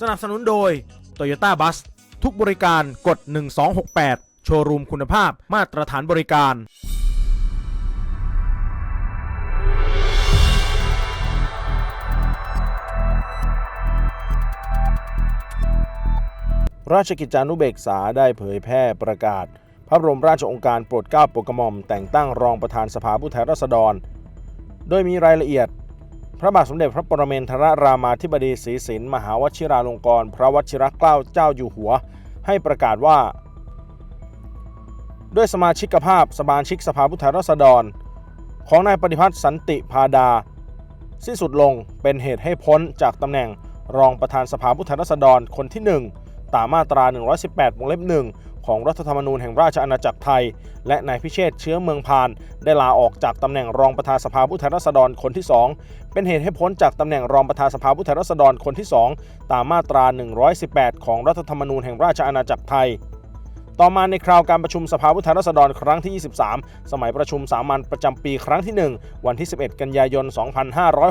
สนับสนุนโดย Toyota Bus ทุกบริการกด 1268 โชว์รูมคุณภาพมาตรฐานบริการ ราชกิจจานุเบกษาได้เผยแพร่ประกาศ พระบรมราชองค์การโปรดเกล้าโปรดกระหม่อมแต่งตั้งรองประธานสภาผู้แทนราษฎร โดยมีรายละเอียด พระบาทสมเด็จพระปรเมนทรรามาธิบดีศรีสินมหาวชิราลงกรณ์พระวชิรเกล้าเจ้าอยู่หัว ให้ประกาศว่า ด้วยสมาชิกภาพสมาชิกสภาผู้แทนราษฎร ของนายปฏิพัฒน์สันติพาดา สิ้นสุดลงเป็นเหตุให้พ้นจากตำแหน่งรองประธานสภาผู้แทนราษฎรคนที่ 1 ตามมาตรา 118วงเล็บหนึ่ง ของรัฐธรรมนูญแห่งราชอาณาจักรไทย และนายพิเชษเชื้อเมืองพาน ได้ลาออกจากตำแหน่งรองประธานสภาผู้แทนราษฎรคนที่ 2 เป็นเหตุให้พ้นจากตำแหน่งรองประธานสภาผู้แทนราษฎรคนที่ 2 ตามมาตรา 118 ของรัฐธรรมนูญแห่งราชอาณาจักรไทยต่อมาในคราวการประชุมสภาผู้แทนราษฎรครั้งที่ 23 สมัยประชุมสามัญประจำปีครั้งที่ 1 วันที่ 11 กันยายน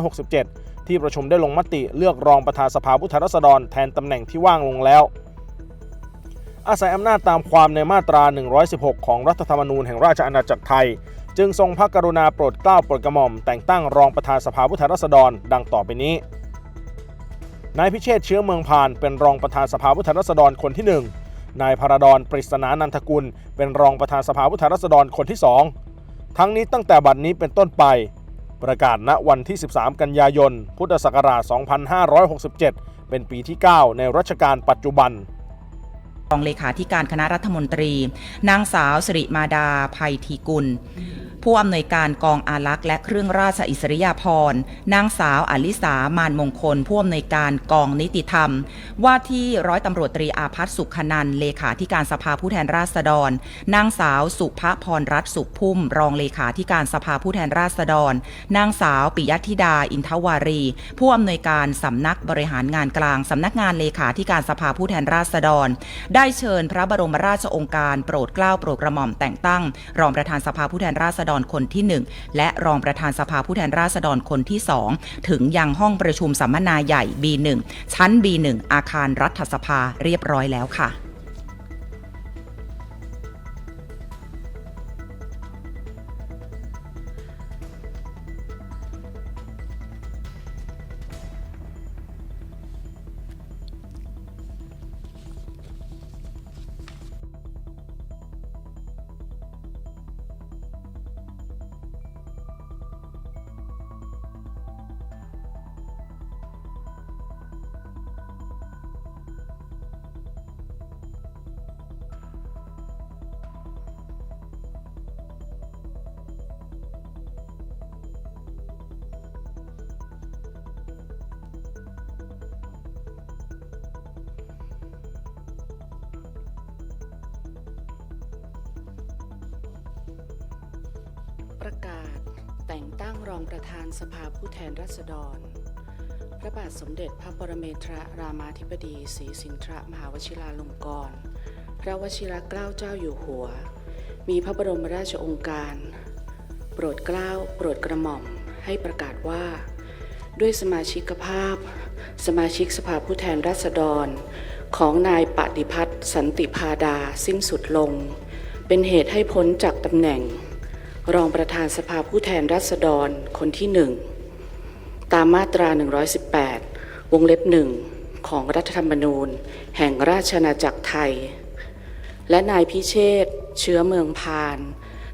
2567 ที่ประชุมได้ลงมติเลือกรองประธานสภาผู้แทนราษฎรแทนตำแหน่งที่ว่างลงแล้ว อาศัยอำนาจตามความในมาตรา 116 ของรัฐธรรมนูญแห่งราชอาณาจักรไทย จึงทรงพระกรุณาโปรดเกล้าโปรดกระหม่อม แต่งตั้งรองประธานสภาผู้แทนราษฎร ดังต่อไปนี้ นายพิเชษเชื้อเมืองพาน เป็นรองประธานสภาผู้แทนราษฎรคนที่ 1 นายพระดอนปริศนานันทกุล เป็นรองประธานสภาผู้แทนราษฎรคนที่ 2 ทั้งนี้ตั้งแต่บัดนี้เป็นต้นไป ประกาศณวันที่ 13 กันยายน พุทธศักราช 2567 เป็นปีที่ 9 ในรัชกาลปัจจุบัน รองเลขาธิการคณะรัฐมนตรี นางสาวสิริมาดาภัยทีกุล ผู้อำนวยการกองอารักษ์และเครื่องราชอิสริยาภรณ์ นางสาวอลิสามานมงคล ผู้อำนวยการกองนิติธรรม ว่าที่ร้อยตำรวจตรีอาพัฒสุขนันเลขาธิการสภาผู้แทนราษฎร นางสาวสุภพรรัตน์สุขพุ่ม รองเลขาธิการสภาผู้แทนราษฎร นางสาวปิยธิดาอินทวารี ผู้อำนวยการสำนักบริหารงานกลางสำนักงานเลขาธิการสภาผู้แทนราษฎรได้เชิญพระบรมราชองค์การโปรดเกล้าโปรดกระหม่อมแต่งตั้ง รองประธานสภาผู้แทนราษฎรคนที่ 1 และรองประธานสภาผู้แทนราษฎรคนที่ 2 ถึงยังห้องประชุมสัมมนาใหญ่ B1 ชั้น B1 อาคารรัฐสภาเรียบร้อยแล้วค่ะ ประกาศ แต่งตั้งรองประธานสภาผู้แทนราษฎร พระบาทสมเด็จพระปรเมนทรรามาธิบดีศรีสินทรมหาวชิราลงกรณ์พระวชิรเกล้าเจ้าอยู่หัว มีพระบรมราชองค์การ โปรดเกล้าโปรดกระหม่อมให้ประกาศว่า ด้วยสมาชิกภาพ สมาชิกสภาผู้แทนราษฎร ของนายปฏิพัฒน์สันติพาดาสิ้นสุดลง เป็นเหตุให้พ้นจากตำแหน่ง รองประธานสภาผู้แทนราษฎรคนที่หนึ่งตามมาตรา 118 วงเล็บหนึ่งของรัฐธรรมนูญ แห่งราชอาณาจักรไทย และนายพิเชษเชื้อเมืองพาน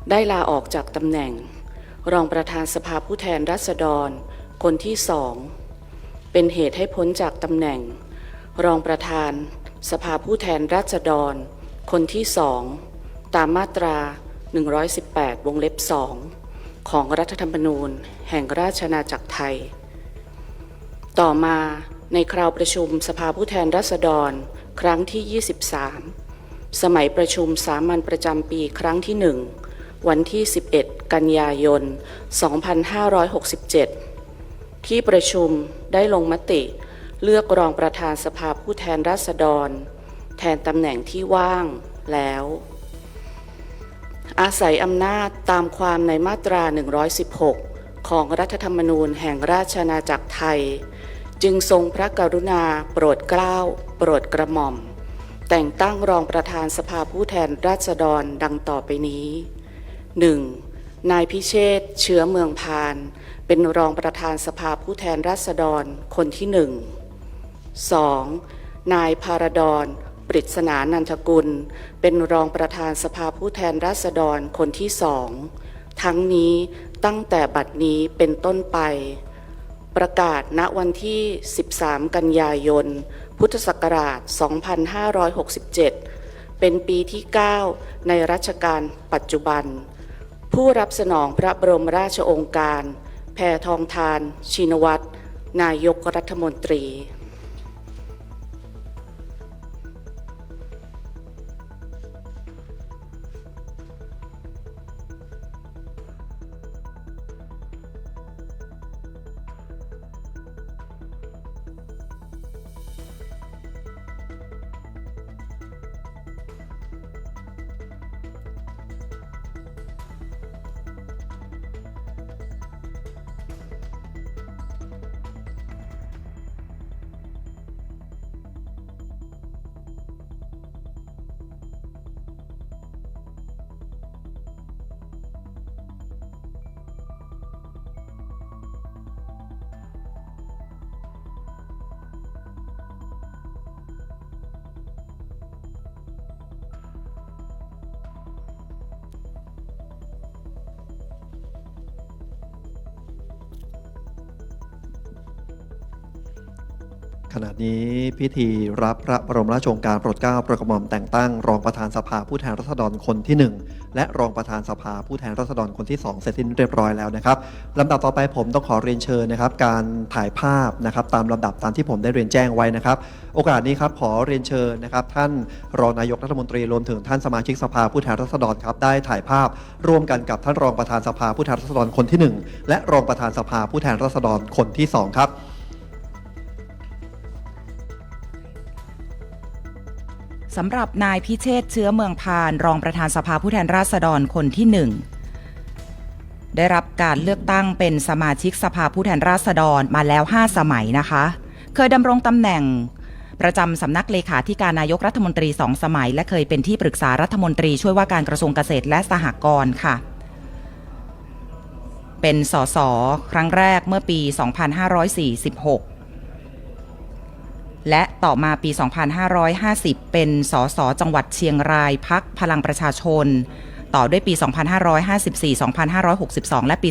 ได้ลาออกจากตำแหน่ง รองประธานสภาผู้แทนราษฎร คนที่สอง เป็นเหตุให้พ้นจากตำแหน่ง รองประธานสภาผู้แทนราษฎร คนที่สอง ตามมาตรา 118 วงเล็บ2ของรัฐธรรมนูญ แห่งราชอาณาจักรไทย ต่อมาในคราวประชุมสภาผู้แทนราษฎร ครั้งที่ 23 สมัยประชุมสามัญประจำปีครั้งที่1วันที่ 11 กันยายน 2567 ที่ประชุมได้ลงมติ เลือกรองประธานสภาผู้แทนราษฎร แทนตำแหน่งที่ว่างแล้ว อาศัยอำนาจตามความในมาตรา 116 ของรัฐธรรมนูญแห่งราชอาณาจักรไทย จึงทรงพระกรุณาโปรดเกล้า โปรดกระหม่อม แต่งตั้งรองประธานสภาผู้แทนราษฎรดังต่อไปนี้ 1. นายพิเชษเชื้อเมืองพาน เป็นรองประธานสภาผู้แทนราษฎรคนที่หนึ่ง 2. นายพารดร ปริศนานันทกุล เป็นรองประธานสภาผู้แทนราษฎรคนที่สอง ทั้งนี้ตั้งแต่บัดนี้เป็นต้นไป ประกาศณวันที่ 13 กันยายน พุทธศักราช 2567 เป็นปีที่ 9 ในรัชกาลปัจจุบัน ผู้รับสนองพระบรมราชโองการ แพทองทาน ชินวัตรนายกรัฐมนตรี ขณะนี้พิธีรับพระบรมราชโองการโปรดเกล้าโปรดกระหม่อมแต่งตั้งรองประธานสภาผู้แทนราษฎรคนที่ 1 และรองประธานสภาผู้แทนราษฎรคนที่ 2 เสร็จสิ้นเรียบร้อยแล้วนะครับลำดับต่อไปผมต้องขอเรียนเชิญนะครับการถ่ายภาพนะครับตามลำดับตามที่ผมได้เรียนแจ้งไว้นะครับ โอกาสนี้ครับขอเรียนเชิญนะครับท่านรองนายกรัฐมนตรีรวมถึงท่านสมาชิกสภาผู้แทนราษฎรครับได้ถ่ายภาพ ร่วมกันกับท่านรองประธานสภาผู้แทนราษฎรคนที่หนึ่งและรองประธานสภาผู้แทนราษฎรคนที่สองครับ สำหรับนายพิเชษเชื้อเมืองพาน รองประธานสภาผู้แทนราษฎรคนที่หนึ่งได้รับการเลือกตั้งเป็นสมาชิกสภาผู้แทนราษฎรมาแล้ว 5 สมัยนะคะ เคยดำรงตำแหน่งประจำสำนักเลขาธิการนายกรัฐมนตรีสองสมัย และเคยเป็นที่ปรึกษารัฐมนตรีช่วยว่าการกระทรวงเกษตรและสหกรณ์ค่ะ เป็นสสครั้งแรกเมื่อปี 2546 และต่อมาปี 2550 เป็นสสจังหวัดเชียงรายพักพลังประชาชน ต่อด้วยปี 2554 2562 และปี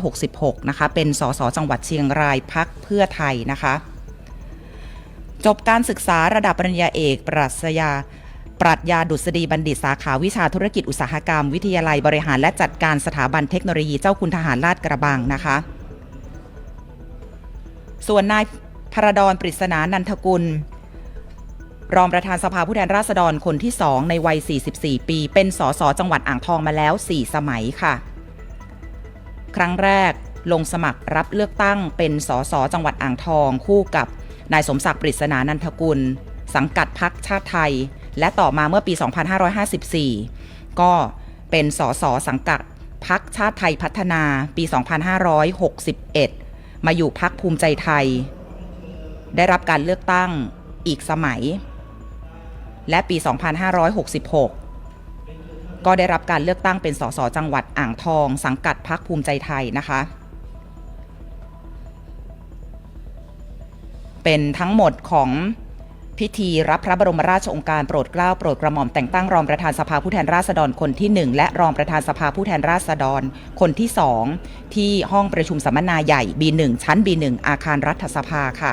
2566 นะคะ เป็นสสจังหวัดเชียงรายพักเพื่อไทยนะคะ จบการศึกษาระดับปริญญาเอกปรัชญาปรัชญาดุษฎีบัณฑิตสาขาวิชาธุรกิจอุตสาหกรรม วิทยาลัยบริหารและจัดการสถาบันเทคโนโลยีเจ้าคุณทหารลาดกระบังนะคะ ส่วนนาย พระดอนปริศนานันทกุล รองประธานสภาผู้แทนราษฎรคนที่สองในวัย 44 ปี เป็นสสจังหวัดอ่างทองมาแล้ว 4 สมัยค่ะ ครั้งแรกลงสมัครรับเลือกตั้งเป็นสสจังหวัดอ่างทอง คู่กับนายสมศักดิ์ปริศนานันทกุล สังกัดพักชาติไทย และต่อมาเมื่อปี 2554 ก็เป็นสสสังกัดพักชาติไทยพัฒนาปี 2561 มาอยู่พักภูมิใจไทย ได้รับการเลือกตั้งอีกสมัย และปี 2566 ก็ได้รับการเลือกตั้งเป็นสสจังหวัดอ่างทอง สังกัดพักภูมิใจไทยนะคะ เป็นทั้งหมดของพิธีรับพระบรมราชโองการโปรดเกล้าโปรดกระหม่อมแต่งตั้งรองประธานสภาผู้แทนราษฎรคนที่ 1 และรองประธานสภาผู้แทนราษฎรคนที่ 2 ที่ห้องประชุมสัมมนาใหญ่ B1 ชั้น B1 อาคารรัฐสภาค่ะ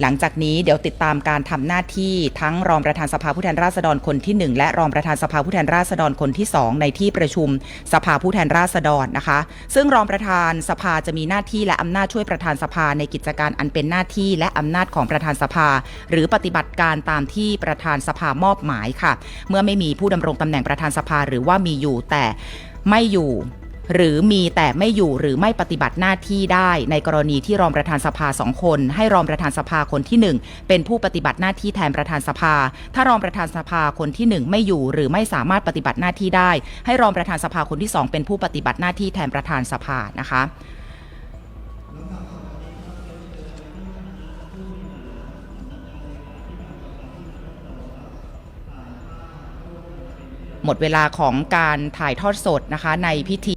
หลังจากนี้เดี๋ยวติดตามการทำหน้าที่ทั้งรองประธานสภาผู้แทนราษฎรคนที่ 1 และรองประธานสภาผู้แทนราษฎรคนที่ 2 ในที่ประชุมสภาผู้แทนราษฎรนะคะ ซึ่งรองประธานสภาจะมีหน้าที่และอำนาจช่วยประธานสภาในกิจการอันเป็นหน้าที่และอำนาจของประธานสภา หรือปฏิบัติการตามที่ประธานสภามอบหมายค่ะ เมื่อไม่มีผู้ดำรงตำแหน่งประธานสภาหรือว่ามีอยู่แต่ไม่อยู่ หรือมีแต่ไม่อยู่หรือไม่ปฏิบัติหน้าที่ได้ในกรณีที่รองประธานสภาสองคน ให้รองประธานสภาคนที่ 1 เป็นผู้ปฏิบัติหน้าที่แทนประธานสภา ถ้ารองประธานสภาคนที่ 1 ไม่อยู่หรือไม่สามารถปฏิบัติหน้าที่ได้ ให้รองประธานสภาคนที่ 2 เป็นผู้ปฏิบัติหน้าที่แทนประธานสภานะคะหมดเวลาของการถ่ายทอดสดนะคะในพิธี